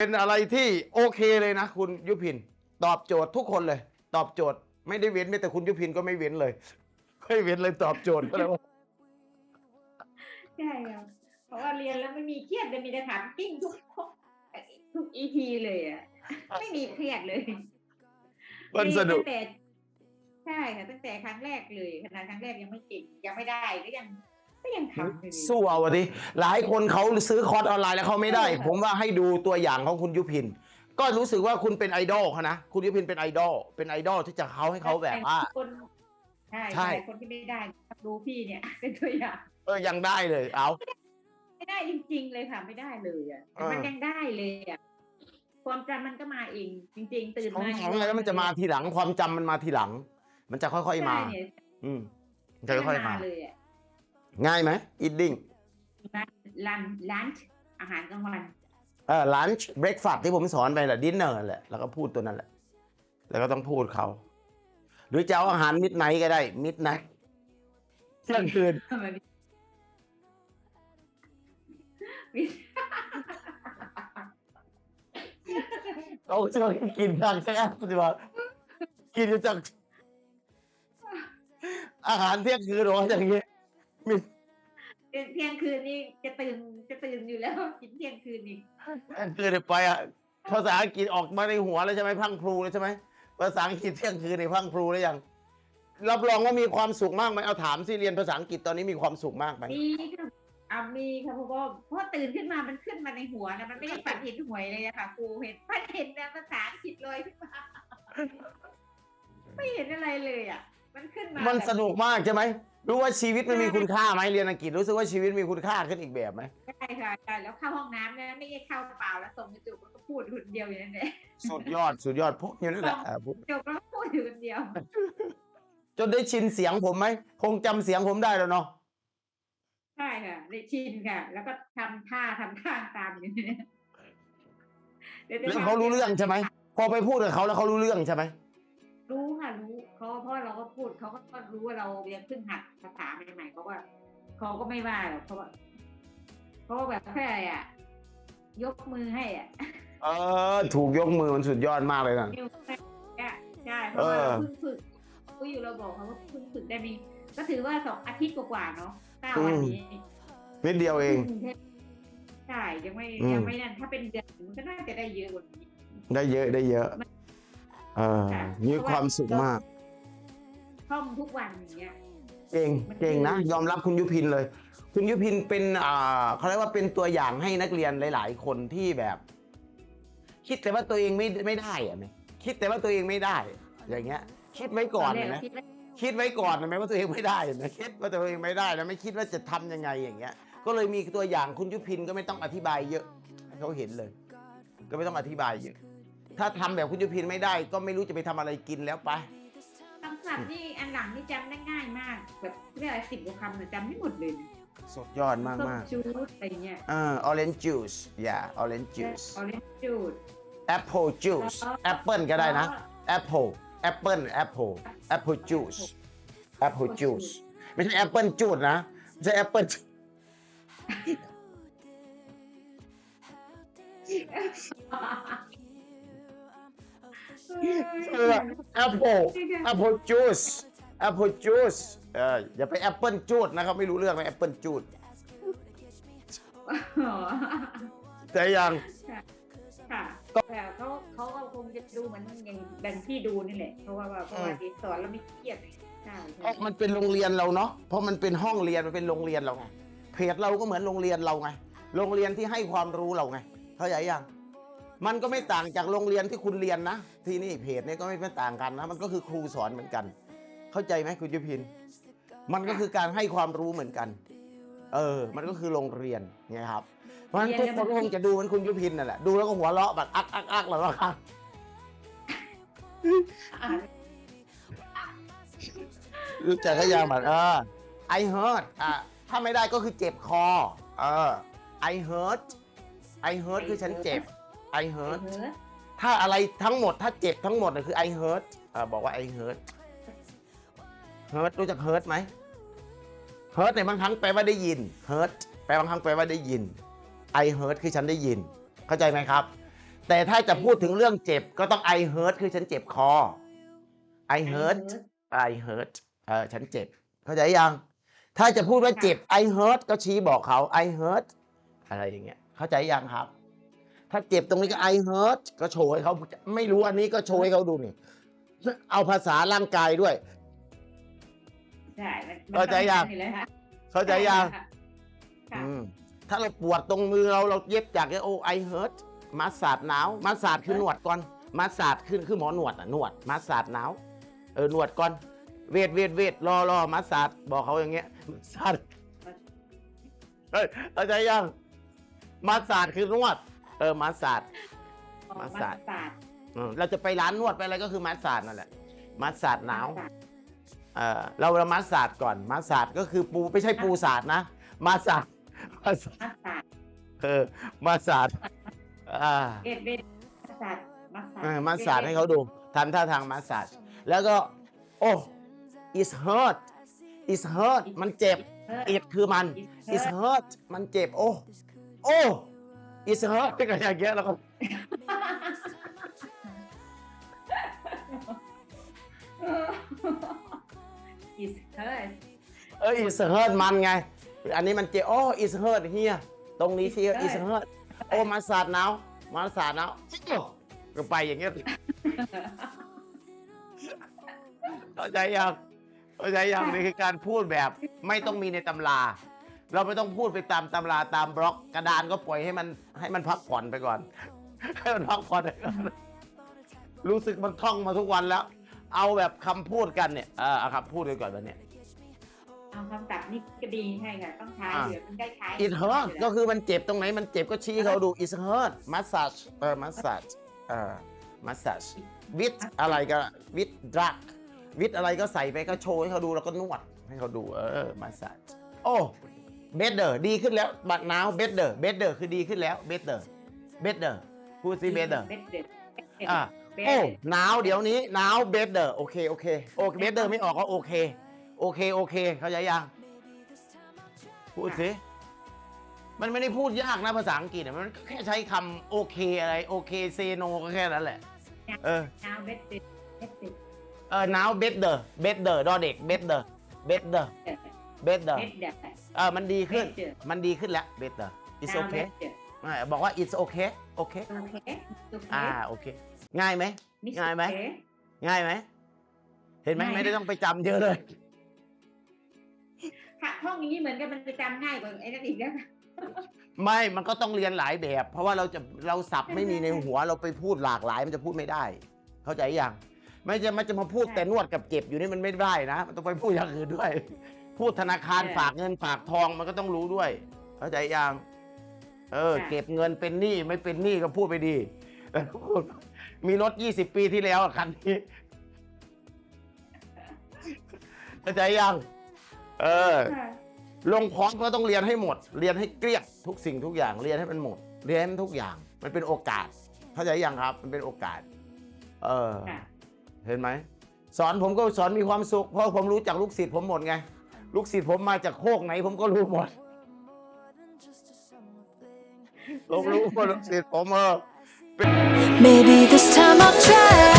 เป็นอะไรที่โอเคเลยนะ คุณยุพิน ตอบโจทย์ทุกคนเลย ตอบโจทย์ไม่ได้เว้นแม้แต่คุณยุพินก็ไม่เว้นเลยไม่เว้นเลยตอบโจทย์ก็เลยว่าใช่ครับเพราะว่าเรียนแล้วไม่มีเครียดเลยมีแต่ถามปิ้งทุกทุกทุกอีพีเลยอะ ไม่มีเครียดเลยมันสนุก ตั้งแต่ใช่ค่ะตั้งแต่ครั้งแรกเลยขนาดครั้งแรกยังไม่เก่งยังไม่ได้ก็ยัง ก็ยังทำอยู่ดีสู้เอาอะดิหลายคนเขาซื้อคอร์สออนไลน์แล้วเขาไม่ได้ใช่ค่ะผมว่าให้ดูตัวอย่างของคุณยุพิน ก็รู้สึกว่าคุณเป็นไอดอลเขานะ คุณยุพินเป็นไอดอลเป็นไอดอลที่จะเขาให้เขาแบบว่า คนใช่ใช่ ใช่คนที่ไม่ได้ดูพี่เนี่ย เป็นตัวอย่าง เออยังได้เลยเอา ไม่ได้จริง ๆ เลยค่ะไม่ได้เลยอะแต่มันเออ ยังได้เลยอะความจำมันก็มาเองจริง ๆ ตื่นของมาแข็งแล้วมันจะมาทีหลังความจำมันมาทีหลัง มันจะค่อยๆมา ใช่เนี่ยอืมมันจะค่อยๆมา เลยอะ ง่ายไหมอิดดิ้งร้านร้านร้านอาหารกลางวันเออลันช์เบรกฟาสที่ผมสอนไปแหละดินเนอร์แหละแล้วก็พูดตัวนั้นแหละ แล้วก็ต้องพูดเขา หรือจะเอาอาหารมิดไนท์ก็ได้มิดไนท์เที่ยงคืนมันมีมีเขาจะกินทางแท้ปฏิบัติกินจากอาหารเที่ยงคืนหรออย่างเงี้ยมี เที่ยงคืนนี่จะตื่นจะตื่นอยู่แล้วกินเที่ยงคืนอีกเที่ยงคืนไปอะภาษาอังกฤษออกมาในหัวแล้วใช่ไหมพรังพรูเลยใช่ไหมภาษาอังกฤษเที่ยงคืนในพรังพรูแล้วยังรับรองว่ามีความสุขมากไหมเอาถามสิเรียนภาษาอังกฤษตอนนี้มีความสุขมากไหมมีค่ะอ่ามีค่ะเพราะว่าเพราะตื่นขึ้นมามันขึ้นมาในหัวนะมันไม่ได้ฝันเห็นหวยเลยอะค่ะครูเห็นฝันเห็นแต่ภาษาอังกฤษลอยขึ้นมาไม่เห็นอะไรเลยอะ มันขึ้นมามันแบบสนุกมากใช่ไหมรู้ว่าชีวิตมันมีคุณค่าไหมเรียนอังกฤษรู้สึกว่าชีวิตมีคุณค่าขึ้นอีกแบบไหมใช่ค่ะใช่แล้วเข้าห้องน้ำเนี่ยไม่ใช่เข้าเปล่าแล้วส่งกระจุกแล้วก็พูดคนเดียวอย่างนั้นเลยสุดยอดสุดยอดพวกนี้นั่นแหละอ่าพวกจบแล้วก็พูดอยู่คนเดียว จนได้ชินเสียงผมไหมคงจำเสียงผมได้แล้วเนาะใช่ค่ะได้ชินค่ะ แล้วก็ทำท่าทำข้างตามอยู่เนี่ยดี๋ยจะแล้วเขารู้เรื่องใช่ไหมพอไปพูดกับเขาแล้วเขารู้เรื่องใช่ไหมรู้ค่ะรู้ เขาเพราะเราก็พูดเขาก็รู้ว่าเราเรียนเพิ่งหัดภาษาใหม่ๆเขาก็เขาก็ไม่ว่าหรอกเขาว่าเขาก็แบบแค่อะไรอะ ยกมือให้อะ เออ ถูกยกมือมันสุดยอดมากเลยนะนิ้วให้อะใช่เพราะว่าเออเราเพิ่งฝึกก็อยู่เราบอกเขาว่าเพิ่งฝึกได้มีก็ถือว่าสองอาทิตย์กว่าๆเนาะเก้าวันนี้นิดเดียวเองใช่ยังไม่อืมยังไม่นั่นถ้าเป็นเดือนมันก็น่าจะได้เยอะกว่านี้ได้เยอะได้เยอะ เออค่ะมีความสุขมาก ท่องทุกวันอย่างเงี้ยเก่งมันเก่งนะคือยอมรับคุณยุพินเลย คุณยุพินเป็นอ่าเขาเรียกว่าเป็นตัวอย่างให้นักเรียนหลาย ๆ คนที่แบบ คิดแต่ว่าตัวเองไม่ไม่ได้อะไหมคิดแต่ว่าตัวเองไม่ได้ อย่างเงี้ย คิดไว้ก่อนตแรเห็นไหมเราคิดว่าคิดไว้ก่อนเห็นไหมว่าตัวเองไม่ได้เห็นไหมคิดว่าตัวเองไม่ได้แล้วไม่คิดว่าจะทำยังไงอย่างเงี้ย ก็เลยมีตัวอย่างคุณยุพินก็ไม่ต้องอธิบายเยอะให้เขาเห็นเลย ก็ไม่ต้องอธิบายเยอะ ถ้าทำแบบคุณยุพินไม่ได้ ก็ไม่รู้จะไปทำอะไรกินแล้วไปคำ ศัพท์นี่อันหลังนี่จำได้ง่ายมาก แบบเรียกอะไรสิบกว่าคำเนี่ยจำไม่หมดเลยนะสุดยอดมากส้มมากจูดอะไรเงี้ยอ่า orange juice yeah orange juice ออเรนจ์จูด apple juice apple ก็ได้นะ apple apple apple apple juice apple juice ไม่ใช่ apple juice นะ ไม่ใช่ apple เออ apple apple juice apple juice เอออย่าไป apple juice นะครับ ไม่รู้เรื่องไหม apple juice แต่ยังค่ะแต่เขาเขาก็คงจะดูเหมือนอย่างดังที่ดูนี่แหละ เพราะว่าเพราะว่าที่สอนแล้วไม่เครียดใช่เพราะมันเป็นโรงเรียนเราเนาะเพราะมันเป็นห้องเรียนมันเป็นโรงเรียนเราไงเพจเราก็เหมือนโรงเรียนเราไง โรงเรียนที่ให้ความรู้เราไง เข้าใจยัง มันก็ไม่ต่างจากโรงเรียนที่คุณเรียนนะ ที่นี่เพจนี้ก็ไม่ต่างกันนะ มันก็คือครูสอนเหมือนกัน เข้าใจไหมคุณยุพิน มันก็คือการให้ความรู้เหมือนกัน เออ มันก็คือโรงเรียนไงครับเพราะฉะนั้นทุกคนคงจะดูเหมือนคุณยุพินนั่นแหละดูแล้วก็หัวเราะแบบอักอักอักแล้วก็ค่ะอ่ารู้จักขยาบัตเออ I heard อะถ้าไม่ได้ก็คือเจ็บคอ เออ I heard I heard คือฉันเจ็บ I เอ heard อถ้าอะไรทั้งหมดถ้าเจ็บทั้งหมดน่ะคือ I heard อ่าบอกว่า I heard heard รู้จัก heard ไหม heard ในบางครั้งแปลว่าได้ยิน heard แปลบางครั้งแปลว่าได้ยิน I heard คือฉันได้ยิน เข้าใจไหมครับ แต่ถ้าจะพูดถึงเรื่องเจ็บก็ต้อง I hurt คือฉันเจ็บคอ I hurt I hurt เออฉันเจ็บ เข้าใจยัง ถ้าจะพูดว่าเจ็บ I hurt ก็ชี้บอกเขา I hurt อะไรอย่างเงี้ย เข้าใจยังครับ ถ้าเจ็บตรงนี้ก็ I hurt ก็โชว์ให้เขาไม่รู้อันนี้ก็โชว์ให้เขาดูนี่ เอาภาษาร่างกายด้วย ใช่มันมันเข้าใจยัง ต้องอเลยค่ะเข้าใจยังค่ะอืมถ้าเราปวดตรงมือเราเราเย็บจากโอไอเฮิร์ตมาสาดหนาวมาสาดคือหนวดก่อนมาสาดขึ้นคือหมอหนวดอะหนวดมาสาดหนาวเออหนวดก่อนเวทเวทเวทรอรอมาสาดบอกเขาอย่างเงี้ยมาสาดเฮ้ยเข้าใจยังมาสาดคือนวด เออมาสาดอ๋อมามาสาดสาดอืมเราจะไปร้านนวดไปอะไรก็คือมาสาดนั่นแหละมาสาดหนาวมสดเออเราเรามาสาดก่อนมาสาดก็คือปูไม่ใช่ปูสาดนะมาสาดมาสาดมาสาดเออมาสาดอ่าเวทเวทมาสาดมาสาดเออมาสาดให้เขาดูทำท่าทางมาสาดแล้วก็ โอ้ is hurt is hurt มันเจ็บ it คือมัน is hurt มันเจ็บโอ้โอ้ is hurt ก็อย่างเงี้ยแล้วก็อิสเฮิร์ตเออ is hurt มันไง อันนี้มันเจ็บโอ้ is hurt เฮียตรงนี้ที่ is hurt โอ้มาสาดหนาวมาสาดหนาวโอ้ก็ไปอย่างเงี้ยเข้าใจยังเข้าใจยังนี่คือการพูดแบบไม่ต้องมีในตำรา เราไม่ต้องพูดไปตามตำราตามบล็อกกระดานก็ปล่อยให้มันให้มันพักผ่อนไปก่อน ให้มันพักผ่อนไปก่อนรู้สึกมันท่องมาทุกวันแล้ว เอาแบบคำพูดกันเนี่ยเออเอาคำพูดกันก่อนวันเนี้ย เอาคำศัพท์นี่ก็ดีใช่ค่ะต้องใช้อ่า เดี๋ยวมันได้ใช้ it hurt ก็คือมันเจ็บตรงไหนมันเจ็บก็ชี้เขาดู it hurt massage เออ massage เออ massage with อะไรก็ with drug with อะไรก็ใส่ไปก็โชว์ให้เขาดูแล้วก็นวดให้เขาดูเออ massage โอ้ better ดีขึ้นแล้วบัด now better better คือดีขึ้นแล้ว better better พูดสิ better เบ็ดเด็ดอะโอ้ now เดี๋ยวนี้ now better โอเคโอเคโอเค better ไม่ออกก็โอเค โอเคโอเค เข้าใจยัง พูดสิมันไม่ได้พูดยากนะภาษาอังกฤษอะมันก็แค่ใช้คำโอเคอะไรโอเคเซโนก็แค่นั้นแหละ เออน้ำเบ็ดเด็ดเบ็ดเด็ดเออ now better better ดอเด็ก better better better เบ็ดเด็ดเออมันดีขึ้น better มันดีขึ้นแล้ว better it's น้ำ okay เบ็ดเด็ดไม่บอกว่า it's okay okay โอเคโอเคอ่าโอเค ง่ายไหมมิสง่ายไหม โอเค ง่ายไหม เห็นไหมง่าย ไม่ได้ต้องไปจำเยอะเลย ค่ะห้องอย่างนี้เหมือนกันมันจะจำง่ายกว่าไอ้นั่นอีกนะ ไม่ มันก็ต้องเรียนหลายแบบ เพราะว่าเราจะเราสับไม่มีในหัวเราไปพูดหลากหลายมันจะพูดไม่ได้ เข้าใจยังไม่จะมันจะมาพูดแต่นวดกับเก็บอยู่นี่มันไม่ได้นะ มันต้องไปพูดอย่างอื่นด้วย พูดธนาคารฝากเงินฝากทองมันก็ต้องรู้ด้วย เข้าใจยังเออ เก็บเงินเป็นหนี้ไม่เป็นหนี้ก็พูดไปดีเออพูดมีรถ20ปีที่แล้วอะคันนี้เข้าใจยัง เออ ลงคอร์สก็ต้องเรียนให้หมด เรียนให้เกลี้ยงทุกสิ่งทุกอย่าง เรียนให้มันหมด เรียนให้มันทุกอย่าง มันเป็นโอกาส เข้าใจยังครับ มันเป็นโอกาส เออค่ะเห็นไหม สอนผมก็สอนมีความสุข เพราะผมรู้จักลูกศิษย์ผมหมดไง ลูกศิษย์ผมมาจากโคกไหนผมก็รู้หมดผมรู้ว่าลูกศิษย์ผมเออ Maybe this time I'll try.